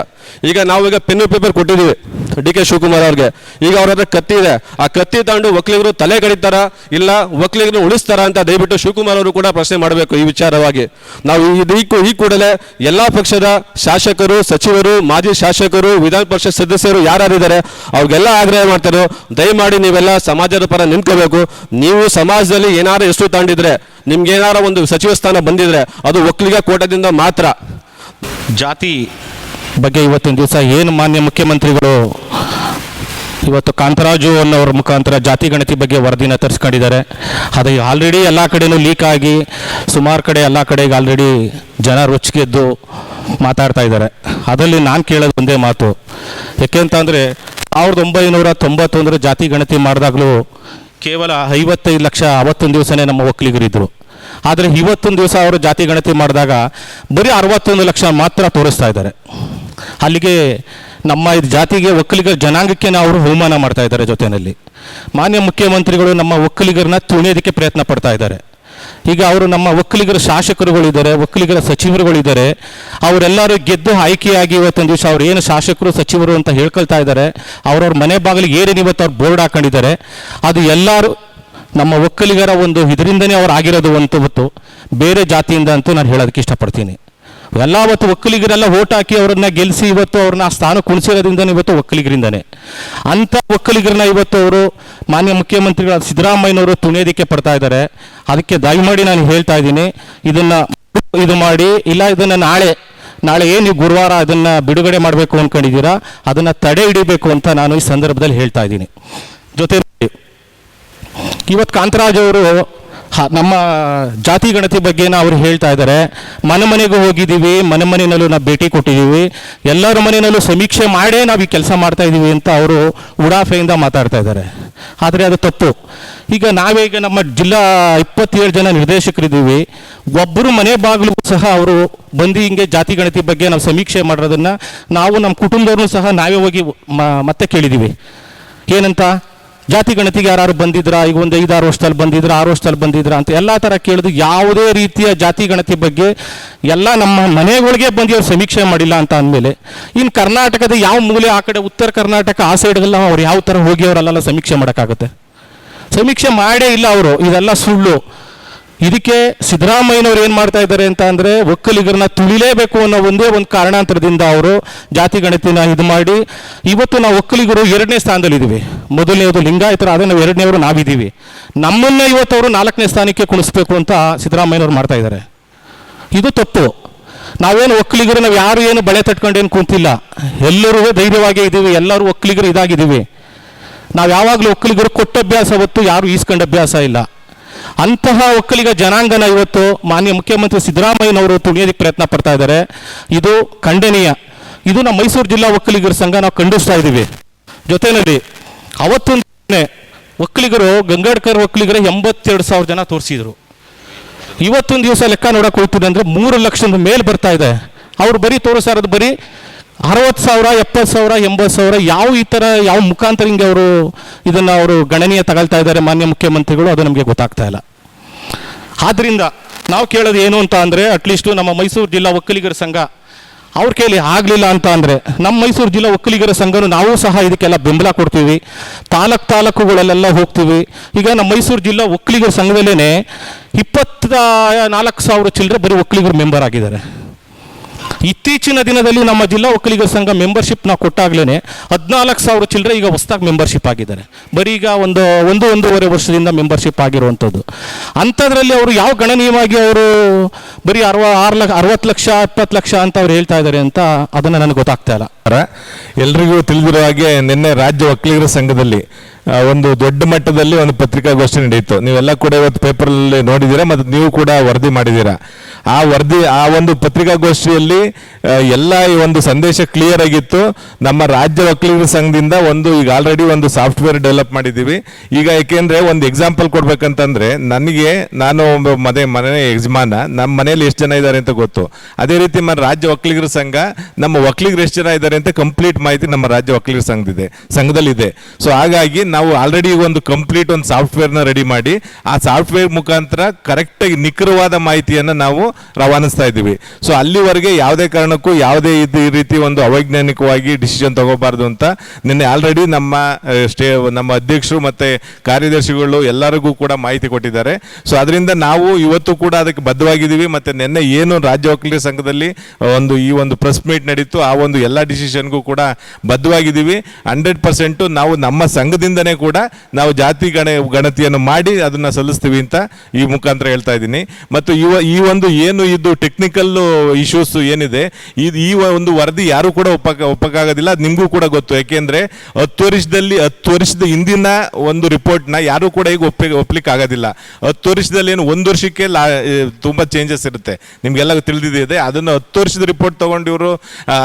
C: ಈಗ ನಾವೀಗ ಪೆನ್ನು ಪೇಪರ್ ಕೊಟ್ಟಿದ್ದೀವಿ. ಡಿ ಕೆ ಶಿವಕುಮಾರ್ ಅವ್ರಿಗೆ. ಈಗ ಅವ್ರ ಹತ್ರ ಕತ್ತಿ ಇದೆ. ಆ ಕತ್ತಿ ತಗೊಂಡು ಒಕ್ಕಲಿಗರು ತಲೆ ಕಡಿತಾರ ಇಲ್ಲ ಒಕ್ಕಲಿಗರು ಉಳಿಸ್ತಾರ ಅಂತ ದಯವಿಟ್ಟು ಶಿವಕುಮಾರ್ ಅವರು ಕೂಡ ಪ್ರಶ್ನೆ ಮಾಡಬೇಕು ಈ ವಿಚಾರವಾಗಿ. ನಾವು ಈ ಈ ಕೂಡಲೇ ಎಲ್ಲಾ ಪಕ್ಷದ ಶಾಸಕರು, ಸಚಿವರು, ಮಾಜಿ ಶಾಸಕರು, ವಿಧಾನ ಪರಿಷತ್ ಸದಸ್ಯರು ಯಾರಿದ್ದಾರೆ ಅವ್ರಿಗೆಲ್ಲ ಆಗ್ರಹ ಮಾಡ್ತಾರೆ. ದಯಮಾಡಿ ನೀವೆಲ್ಲ ಸಮಾಜದ ಪರ ನಿಂತ್ಕೋಬೇಕು. ನೀವು ಸಮಾಜದಲ್ಲಿ ಏನಾರು ಎಷ್ಟು ತಾಂಡಿದ್ರೆ ನಿಮ್ಗೆ ಏನಾರ ಒಂದು ಸಚಿವ ಸ್ಥಾನ ಬಂದಿದ್ರೆ, ಅದು ಒಕ್ಕಲಿಗ ಕೋಟದಿಂದ ಮಾತ್ರ.
D: ಜಾತಿ ಬಗ್ಗೆ ಇವತ್ತಿನ ದಿವಸ ಏನು ಮಾನ್ಯ ಮುಖ್ಯಮಂತ್ರಿಗಳು ಇವತ್ತು ಕಾಂತರಾಜು ಅನ್ನೋರ ಮುಖಾಂತರ ಜಾತಿ ಗಣತಿ ಬಗ್ಗೆ ವರದಿನ ತರಿಸ್ಕೊಂಡಿದ್ದಾರೆ. ಅದು ಆಲ್ರೆಡಿ ಎಲ್ಲ ಕಡೆನೂ ಲೀಕ್ ಆಗಿ ಸುಮಾರು ಕಡೆ ಎಲ್ಲ ಕಡೆಗೆ ಆಲ್ರೆಡಿ ಜನ ರೊಚ್ಚಿಗೆದ್ದು ಮಾತಾಡ್ತಾ ಇದ್ದಾರೆ. ಅದರಲ್ಲಿ ನಾನು ಕೇಳೋದು ಒಂದೇ ಮಾತು. ಯಾಕೆಂತಂದರೆ ಸಾವಿರದ ಒಂಬೈನೂರ ತೊಂಬತ್ತೊಂದರ ಜಾತಿ ಗಣತಿ ಮಾಡಿದಾಗಲೂ ಕೇವಲ ಐವತ್ತೈದು ಲಕ್ಷ ಅವತ್ತೊಂದು ದಿವಸನೇ ನಮ್ಮ ಒಕ್ಕಲಿಗರಿದ್ದರು ಆದರೆ ಇವತ್ತೊಂದು ದಿವಸ ಅವರು ಜಾತಿ ಗಣತಿ ಮಾಡಿದಾಗ ಬರೀ ಅರವತ್ತೊಂದು ಲಕ್ಷ ಮಾತ್ರ ತೋರಿಸ್ತಾ ಇದ್ದಾರೆ. ಅಲ್ಲಿಗೆ ನಮ್ಮ ಇದು ಜಾತಿಗೆ ಒಕ್ಕಲಿಗರ ಜನಾಂಗಕ್ಕೆ ಅವರು ಹೋಮಾನ ಮಾಡ್ತಾ ಇದ್ದಾರೆ ಜೊತೆಯಲ್ಲಿ. ಮಾನ್ಯ ಮುಖ್ಯಮಂತ್ರಿಗಳು ನಮ್ಮ ಒಕ್ಕಲಿಗರನ್ನ ತುಳಿಯೋದಕ್ಕೆ ಪ್ರಯತ್ನ ಪಡ್ತಾ ಇದ್ದಾರೆ. ಈಗ ಅವರು ನಮ್ಮ ಒಕ್ಕಲಿಗರ ಶಾಸಕರುಗಳಿದ್ದಾರೆ, ಒಕ್ಕಲಿಗರ ಸಚಿವರುಗಳಿದ್ದಾರೆ. ಅವರೆಲ್ಲರೂ ಗೆದ್ದು ಆಯ್ಕೆಯಾಗಿ ಇವತ್ತೊಂದು ದಿವಸ ಅವ್ರು ಏನು ಶಾಸಕರು, ಸಚಿವರು ಅಂತ ಹೇಳ್ಕೊಳ್ತಾ ಇದ್ದಾರೆ. ಅವ್ರವ್ರ ಮನೆ ಬಾಗಿಲಿಗೆ ಏನೇನು ಇವತ್ತು ಅವ್ರು ಬೋರ್ಡ್ ಹಾಕೊಂಡಿದ್ದಾರೆ. ಅದು ಎಲ್ಲರೂ ನಮ್ಮ ಒಕ್ಕಲಿಗರ ಒಂದು ಇದರಿಂದನೇ ಅವ್ರು ಆಗಿರೋದು ಅಂತ ಹೊತ್ತು ಬೇರೆ ಜಾತಿಯಿಂದ ಅಂತೂ ನಾನು ಹೇಳೋದಕ್ಕೆ ಇಷ್ಟಪಡ್ತೀನಿ. ಎಲ್ಲ ಅವತ್ತು ಒಕ್ಕಲಿಗರೆಲ್ಲ ಓಟ್ ಹಾಕಿ ಅವರನ್ನ ಗೆಲ್ಲಿಸಿ ಇವತ್ತು ಅವ್ರನ್ನ ಸ್ಥಾನ ಕುಣಿಸಿರೋದ್ರಿಂದ ಇವತ್ತು ಒಕ್ಕಲಿಗರಿಂದನೇ. ಅಂಥ ಒಕ್ಕಲಿಗರನ್ನ ಇವತ್ತು ಅವರು ಮಾನ್ಯ ಮುಖ್ಯಮಂತ್ರಿಗಳ ಸಿದ್ದರಾಮಯ್ಯನವರು ತುಣಿಯೋದಕ್ಕೆ ಪಡ್ತಾ ಇದ್ದಾರೆ. ಅದಕ್ಕೆ ದಯಮಾಡಿ ನಾನು ಹೇಳ್ತಾ ಇದ್ದೀನಿ, ಇದನ್ನ ಇದು ಮಾಡಿ, ಇಲ್ಲ ಇದನ್ನ ನಾಳೆ ನಾಳೆ ಏನು ನೀವು ಗುರುವಾರ ಅದನ್ನ ಬಿಡುಗಡೆ ಮಾಡಬೇಕು ಅಂದ್ಕೊಂಡಿದ್ದೀರಾ ಅದನ್ನ ತಡೆ ಹಿಡಿಬೇಕು ಅಂತ ನಾನು ಈ ಸಂದರ್ಭದಲ್ಲಿ ಹೇಳ್ತಾ ಇದ್ದೀನಿ. ಜೊತೆ ಇವತ್ತು ಕಾಂತರಾಜ್ ಅವರು ನಮ್ಮ ಜಾತಿ ಗಣತಿ ಬಗ್ಗೆನ ಅವರು ಹೇಳ್ತಾ ಇದ್ದಾರೆ ಮನೆ ಮನೆಗೂ ಹೋಗಿದ್ದೀವಿ, ಮನೆ ಮನೆಯಲ್ಲೂ ನಾವು ಭೇಟಿ ಕೊಟ್ಟಿದ್ದೀವಿ. ಎಲ್ಲರ ಮನೆಯಲ್ಲೂ ಸಮೀಕ್ಷೆ ಮಾಡೇ ನಾವು ಈ ಕೆಲಸ ಮಾಡ್ತಾ ಇದ್ದೀವಿ ಅಂತ ಅವರು ಉಡಾಫೆಯಿಂದ ಮಾತಾಡ್ತಾ ಇದ್ದಾರೆ ಆದರೆ ಅದು ತಪ್ಪು. ಈಗ ನಾವೀಗ ನಮ್ಮ ಜಿಲ್ಲಾ ಇಪ್ಪತ್ತೇಳು ಜನ ನಿರ್ದೇಶಕರಿದ್ದೀವಿ. ಒಬ್ಬರು ಮನೆ ಬಾಗಿಲು ಸಹ ಅವರು ಬಂದು ಹಿಂಗೆ ಜಾತಿ ಗಣತಿ ಬಗ್ಗೆ ನಾವು ಸಮೀಕ್ಷೆ ಮಾಡೋದನ್ನು ನಾವು ನಮ್ಮ ಕುಟುಂಬದವ್ರನ್ನೂ ಸಹ ನಾವೇ ಹೋಗಿ ಮತ್ತೆ ಕೇಳಿದ್ದೀವಿ ಏನಂತ? ಜಾತಿ ಗಣತಿಗೆ ಯಾರು ಬಂದಿದ್ರಾ? ಈಗ ಒಂದು ಐದಾರು ವರ್ಷದಲ್ಲಿ ಬಂದಿದ್ರ, ಆರು ವರ್ಷದಲ್ಲಿ ಬಂದಿದ್ರ ಅಂತ ಎಲ್ಲ ಥರ ಕೇಳಿದ್ರು ಯಾವುದೇ ರೀತಿಯ ಜಾತಿ ಗಣತಿ ಬಗ್ಗೆ ಎಲ್ಲ ನಮ್ಮ ಮನೆಗಳಿಗೆ ಬಂದು ಅವ್ರು ಸಮೀಕ್ಷೆ ಮಾಡಿಲ್ಲ ಅಂತ ಅಂದಮೇಲೆ. ಇನ್ನು ಕರ್ನಾಟಕದ ಯಾವ ಮೂಲೆ ಆ ಕಡೆ ಉತ್ತರ ಕರ್ನಾಟಕ ಆ ಸೈಡ್ಗೆಲ್ಲ ಅವ್ರು ಯಾವ ಥರ ಹೋಗಿ ಅವರಲ್ಲೆಲ್ಲ ಸಮೀಕ್ಷೆ ಮಾಡೋಕ್ಕಾಗುತ್ತೆ? ಸಮೀಕ್ಷೆ ಮಾಡೇ ಇಲ್ಲ ಅವರು. ಇದೆಲ್ಲ ಸುಳ್ಳು. ಇದಕ್ಕೆ ಸಿದ್ದರಾಮಯ್ಯನವ್ರು ಏನು ಮಾಡ್ತಾ ಇದ್ದಾರೆ ಅಂತ ಅಂದರೆ ಒಕ್ಕಲಿಗರನ್ನ ತುಳಿಲೇಬೇಕು ಅನ್ನೋ ಒಂದೇ ಒಂದು ಕಾರಣಾಂತರದಿಂದ ಅವರು ಜಾತಿ ಗಣತಿನ ಇದು ಮಾಡಿ. ಇವತ್ತು ನಾವು ಒಕ್ಕಲಿಗರು ಎರಡನೇ ಸ್ಥಾನದಲ್ಲಿದ್ದೀವಿ. ಮೊದಲನೇದು ಲಿಂಗಾಯತರ, ಆದರೆ ನಾವು ಎರಡನೇವರು ನಾವಿದ್ದೀವಿ. ನಮ್ಮನ್ನ ಇವತ್ತು ಅವರು ನಾಲ್ಕನೇ ಸ್ಥಾನಕ್ಕೆ ಕುಣಿಸ್ಬೇಕು ಅಂತ ಸಿದ್ದರಾಮಯ್ಯನವ್ರು ಮಾಡ್ತಾ ಇದ್ದಾರೆ. ಇದು ತಪ್ಪು. ನಾವೇನು ಒಕ್ಕಲಿಗರು, ನಾವು ಯಾರು ಏನು ಬಳೆ ತಟ್ಕೊಂಡೇನು ಕುಂತಿಲ್ಲ. ಎಲ್ಲರೂ ಧೈರ್ಯವಾಗಿ ಇದ್ದೀವಿ, ಎಲ್ಲರೂ ಒಕ್ಕಲಿಗರು ಇದಾಗಿದ್ದೀವಿ. ನಾವು ಯಾವಾಗಲೂ ಒಕ್ಕಲಿಗರು ಕೊಟ್ಟ ಅಭ್ಯಾಸ ಹೊತ್ತು ಯಾರು ಈಸ್ಕೊಂಡ ಅಭ್ಯಾಸ ಇಲ್ಲ. ಅಂತಹ ಒಕ್ಕಲಿಗ ಜನಾಂಗನ ಇವತ್ತು ಮಾನ್ಯ ಮುಖ್ಯಮಂತ್ರಿ ಸಿದ್ದರಾಮಯ್ಯನವರು ತುಳಿಯೋದಕ್ಕೆ ಪ್ರಯತ್ನ ಪಡ್ತಾ ಇದ್ದಾರೆ. ಇದು ಖಂಡನೀಯ. ಇದು ನಮ್ಮ ಮೈಸೂರು ಜಿಲ್ಲಾ ಒಕ್ಕಲಿಗರ ಸಂಘ ನಾವು ಖಂಡಿಸ್ತಾ ಇದ್ದೀವಿ. ಜೊತೆಯಲ್ಲಿ ಅವತ್ತೊಂದು ದಿನ ಒಕ್ಕಲಿಗರು, ಗಂಗಾಡ್ಕರ್ ಒಕ್ಕಲಿಗರ ಎಂಬತ್ತೆರಡು ಸಾವಿರ ಜನ ತೋರಿಸಿದ್ರು. ಇವತ್ತೊಂದು ದಿವಸ ಲೆಕ್ಕ ನೋಡಕ್ಕೆ ಹೋಗ್ತಿದೆ ಅಂದರೆ ಮೂರು ಲಕ್ಷದ ಮೇಲೆ ಬರ್ತಾ ಇದೆ. ಅವ್ರು ಬರೀ ತೋರಿಸ್ತಾ ಇರೋದು ಬರೀ ಅರವತ್ತು ಸಾವಿರ, ಎಪ್ಪತ್ತು ಸಾವಿರ, ಎಂಬತ್ತು ಸಾವಿರ ಯಾವ ಈ ಥರ ಯಾವ ಮುಖಾಂತರ ಹಿಂಗೆ ಅವರು ಇದನ್ನು ಅವರು ಗಣನೀಯ ತಗೊಳ್ತಾ ಇದ್ದಾರೆ ಮಾನ್ಯ ಮುಖ್ಯಮಂತ್ರಿಗಳು, ಅದು ನಮಗೆ ಗೊತ್ತಾಗ್ತಾ ಇಲ್ಲ. ಆದ್ದರಿಂದ ನಾವು ಕೇಳೋದು ಏನು ಅಂತ ಅಂದರೆ ಅಟ್ಲೀಸ್ಟು ನಮ್ಮ ಮೈಸೂರು ಜಿಲ್ಲಾ ಒಕ್ಕಲಿಗರ ಸಂಘ, ಅವ್ರ ಕೇಳಿ ಆಗಲಿಲ್ಲ ಅಂತ ಅಂದರೆ, ನಮ್ಮ ಮೈಸೂರು ಜಿಲ್ಲಾ ಒಕ್ಕಲಿಗರ ಸಂಘನೂ ನಾವು ಸಹ ಇದಕ್ಕೆಲ್ಲ ಬೆಂಬಲ ಕೊಡ್ತೀವಿ. ತಾಲೂಕು ತಾಲೂಕುಗಳಲ್ಲೆಲ್ಲ ಹೋಗ್ತೀವಿ. ಈಗ ನಮ್ಮ ಮೈಸೂರು ಜಿಲ್ಲಾ ಒಕ್ಕಲಿಗರ ಸಂಘದಲ್ಲೇ ಇಪ್ಪತ್ತ ನಾಲ್ಕು ಸಾವಿರ ಚಿಲ್ಲರೆ ಬರೀ ಒಕ್ಕಲಿಗರು ಮೆಂಬರ್ ಆಗಿದ್ದಾರೆ. ಇತ್ತೀಚಿನ ದಿನದಲ್ಲಿ ನಮ್ಮ ಜಿಲ್ಲಾ ಒಕ್ಕಲಿಗರ ಸಂಘ ಮೆಂಬರ್ಶಿಪ್ ನಾವು ಕೊಟ್ಟಾಗ್ಲೇ ಹದಿನಾಲ್ಕು ಸಾವಿರ ಚಿಲ್ಲರೆ ಈಗ ಹೊಸದಾಗಿ ಮೆಂಬರ್ಶಿಪ್ ಆಗಿದ್ದಾರೆ. ಬರೀ ಈಗ ಒಂದು ಒಂದು, ಒಂದೂವರೆ ವರ್ಷದಿಂದ ಮೆಂಬರ್ಶಿಪ್ ಆಗಿರುವಂಥದ್ದು. ಅಂಥದ್ರಲ್ಲಿ ಅವರು ಯಾವ ಗಣನೀಯವಾಗಿ ಅವರು ಬರೀ ಅರವ, ಆರು ಲಕ್ಷ, ಅರವತ್ತು ಲಕ್ಷ ಇಪ್ಪತ್ತು ಲಕ್ಷ ಅಂತ ಅವ್ರು ಹೇಳ್ತಾ ಇದ್ದಾರೆ ಅಂತ ಅದನ್ನು ನನಗೆ ಗೊತ್ತಾಗ್ತಾ ಇಲ್ಲ.
E: ಎಲ್ರಿಗೂ ತಿಳಿದಿರೋ ಹಾಗೆ ನಿನ್ನೆ ರಾಜ್ಯ ಒಕ್ಕಲಿಗರ ಸಂಘದಲ್ಲಿ ಒಂದು ದೊಡ್ಡ ಮಟ್ಟದಲ್ಲಿ ಒಂದು ಪತ್ರಿಕಾಗೋಷ್ಠಿ ನಡೆಯಿತು. ನೀವೆಲ್ಲ ಕೂಡ ಇವತ್ತು ಪೇಪರಲ್ಲಿ ನೋಡಿದ್ದೀರಾ ಮತ್ತು ನೀವು ಕೂಡ ವರದಿ ಮಾಡಿದ್ದೀರಾ? ಆ ವರದಿ, ಆ ಒಂದು ಪತ್ರಿಕಾಗೋಷ್ಠಿಯಲ್ಲಿ ಎಲ್ಲ ಈ ಒಂದು ಸಂದೇಶ ಕ್ಲಿಯರ್ ಆಗಿತ್ತು. ನಮ್ಮ ರಾಜ್ಯ ಒಕ್ಕಲಿಗರ ಸಂಘದಿಂದ ಒಂದು, ಈಗ ಆಲ್ರೆಡಿ ಒಂದು ಸಾಫ್ಟ್ವೇರ್ ಡೆವಲಪ್ ಮಾಡಿದ್ದೀವಿ. ಈಗ ಏಕೆಂದರೆ ಒಂದು ಎಕ್ಸಾಂಪಲ್ ಕೊಡ್ಬೇಕಂತಂದರೆ, ನನಗೆ, ನಾನು ಒಬ್ಬ ಮನೆ ಮನೆ ಯಜಮಾನ, ನಮ್ಮ ಮನೆಯಲ್ಲಿ ಎಷ್ಟು ಜನ ಇದ್ದಾರೆ ಅಂತ ಗೊತ್ತು. ಅದೇ ರೀತಿ ನಮ್ಮ ರಾಜ್ಯ ಒಕ್ಕಲಿಗರ ಸಂಘ, ನಮ್ಮ ಒಕ್ಕಲಿಗರು ಎಷ್ಟು ಜನ ಇದ್ದಾರೆ ಅಂತ ಕಂಪ್ಲೀಟ್ ಮಾಹಿತಿ ನಮ್ಮ ರಾಜ್ಯ ವಕೀಲರ ಸಂಘದಿದೆ, ಸಂಘದಲ್ಲಿದೆ. ಸೊ ಹಾಗಾಗಿ ನಾವು ಆಲ್ರೆಡಿ ಒಂದು ಕಂಪ್ಲೀಟ್ ಒಂದು ಸಾಫ್ಟ್ವೇರ್ನ ರೆಡಿ ಮಾಡಿ, ಆ ಸಾಫ್ಟ್ವೇರ್ ಮುಖಾಂತರ ಕರೆಕ್ಟಾಗಿ ನಿಖರವಾದ ಮಾಹಿತಿಯನ್ನು ನಾವು ರವಾನಿಸ್ತಾ ಇದ್ದೀವಿ. ಸೊ ಅಲ್ಲಿವರೆಗೆ ಯಾವುದೇ ಕಾರಣಕ್ಕೂ ಯಾವುದೇ ಇದು ಈ ರೀತಿ ಒಂದು ಅವೈಜ್ಞಾನಿಕವಾಗಿ ಡಿಸಿಷನ್ ತಗೋಬಾರ್ದು ಅಂತ ನಿನ್ನೆ ಆಲ್ರೆಡಿ ನಮ್ಮ ಸ್ಟೇ, ನಮ್ಮ ಅಧ್ಯಕ್ಷರು ಮತ್ತು ಕಾರ್ಯದರ್ಶಿಗಳು ಎಲ್ಲರಿಗೂ ಕೂಡ ಮಾಹಿತಿ ಕೊಟ್ಟಿದ್ದಾರೆ. ಸೊ ಅದರಿಂದ ನಾವು ಇವತ್ತು ಕೂಡ ಅದಕ್ಕೆ ಬದ್ಧವಾಗಿದ್ದೀವಿ. ಮತ್ತೆ ನಿನ್ನೆ ಏನು ರಾಜ್ಯ ವಕೀಲರ ಸಂಘದಲ್ಲಿ ಒಂದು ಈ ಒಂದು ಪ್ರೆಸ್ ಮೀಟ್ ನಡೀತು, ಆ ಒಂದು ಎಲ್ಲ ಡಿಸಿಷನ್ಗೂ ಕೂಡ ಬದ್ಧವಾಗಿದ್ದೀವಿ. ಹಂಡ್ರೆಡ್ ಪರ್ಸೆಂಟು ನಾವು ನಮ್ಮ ಸಂಘದಿಂದನೇ ಕೂಡ ನಾವು ಜಾತಿ ಗಣ, ಗಣತಿಯನ್ನು ಮಾಡಿ ಅದನ್ನ ಸಲ್ಲಿಸ್ತೀವಿ ಅಂತ ಈ ಮುಖಾಂತರ ಹೇಳ್ತಾ ಇದ್ದೀನಿ. ಮತ್ತು ಇವ ಈ ಒಂದು ಏನು ಇದು ಟೆಕ್ನಿಕಲ್ ಇಶ್ಯೂಸ್ ಏನಿದೆ ಇದು ಈ ಒಂದು ವರದಿ ಯಾರು ಕೂಡ ಒಪ್ಪಕ ಒಪ್ಪಕ್ಕಾಗೋದಿಲ್ಲ ನಿಮಗೂ ಕೂಡ ಗೊತ್ತು. ಯಾಕೆಂದ್ರೆ ಹತ್ತು ವರ್ಷದಲ್ಲಿ, ಹತ್ತು ವರ್ಷದ ಹಿಂದಿನ ಒಂದು ರಿಪೋರ್ಟ್ನ ಯಾರು ಕೂಡ ಈಗ ಒಪ್ಪ ಒಪ್ಲಿಕ್ಕೆ ಆಗೋದಿಲ್ಲ ಹತ್ತು ವರ್ಷದಲ್ಲಿ ಏನು ಒಂದು ವರ್ಷಕ್ಕೆ ಲಾ ತುಂಬ ಚೇಂಜಸ್ ಇರುತ್ತೆ. ನಿಮಗೆಲ್ಲ ತಿಳಿದಿದೆ. ಅದನ್ನು ಹತ್ತು ವರ್ಷದ ರಿಪೋರ್ಟ್ ತೊಗೊಂಡಿವರು,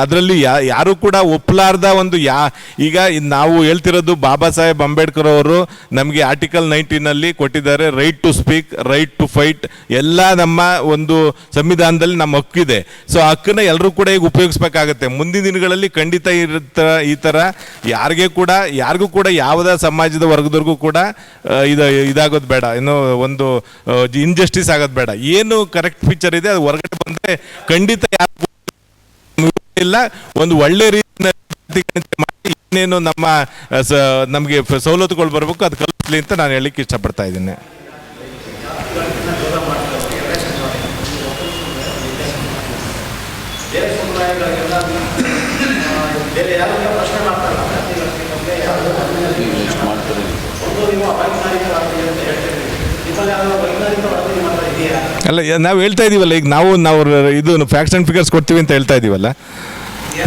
E: ಅದರಲ್ಲಿ ಯಾರು ಕೂಡ ಒಪ್ಪಲಾರ್ದ ಒಂದು ಯಾ, ಈಗ ನಾವು ಹೇಳ್ತಿರೋದು ಬಾಬಾ ಸಾಹೇಬ್ ಅಂಬೇಡ್ಕರ್ ಅವರು ನಮಗೆ ಆರ್ಟಿಕಲ್ ನೈನ್ಟೀನಲ್ಲಿ ಕೊಟ್ಟಿದ್ದಾರೆ right to speak right to fight ಎಲ್ಲ ನಮ್ಮ ಒಂದು ಸಂವಿಧಾನದಲ್ಲಿ ನಮ್ಮ ಹಕ್ಕಿದೆ. ಸೊ ಹಕ್ಕನ್ನ ಎಲ್ಲರೂ ಕೂಡ ಈಗ ಉಪಯೋಗಿಸ್ಬೇಕಾಗತ್ತೆ. ಮುಂದಿನ ದಿನಗಳಲ್ಲಿ ಖಂಡಿತ ಇರುತ್ತ ಈ ಥರ ಯಾರಿಗೆ ಕೂಡ, ಯಾರಿಗೂ ಕೂಡ ಯಾವುದೇ ಸಮಾಜದ ವರ್ಗದವ್ರಿಗೂ ಕೂಡ ಇದು, ಇದಾಗೋದು ಬೇಡ. ಏನೋ ಒಂದು ಇನ್ಜಸ್ಟಿಸ್ ಆಗೋದು ಬೇಡ. ಏನು ಕರೆಕ್ಟ್ ಫೀಚರ್ ಇದೆ, ಅದು ಹೊರಗಡೆ ಬಂದರೆ ಖಂಡಿತ ಯಾರು ಇಲ್ಲ, ಒಂದು ಒಳ್ಳೆ ರೀತಿಯಲ್ಲಿ ಮಾಡಿ ಇನ್ನೇನು ನಮ್ಮ ನಮಗೆ ಸವಲತ್ತುಗಳು ಬರಬೇಕು, ಅದು ಕಲಿಸಲಿ ಅಂತ ನಾನು ಹೇಳಲಿಕ್ಕೆ ಇಷ್ಟಪಡ್ತಾ ಇದ್ದೀನಿ. ಅಲ್ಲ ನಾವು ಹೇಳ್ತಾ ಇದೀವಲ್ಲ, ಈಗ ನಾವು ನಾವು ಇದು ಫ್ಯಾಕ್ಟ್ಸ್ ಆ್ಯಂಡ್ ಫಿಗರ್ಸ್ ಕೊಡ್ತೀವಿ ಅಂತ ಹೇಳ್ತಾ ಇದೀವಲ್ಲ?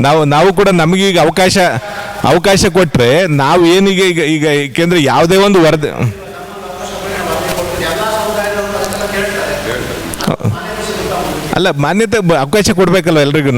E: ನಾವು ನಾವು ಕೂಡ ನಮಗೀಗ ಅವಕಾಶ ಅವಕಾಶ ಕೊಟ್ಟರೆ ನಾವು ಏನಿಗೆ ಈಗ ಈಗ ಏಕೆಂದರೆ ಯಾವುದೇ ಒಂದು ವರದಿ ಅಲ್ಲ, ಮಾನ್ಯತೆ ಅವಕಾಶ ಕೊಡಬೇಕಲ್ಲ ಎಲ್ರಿಗೂ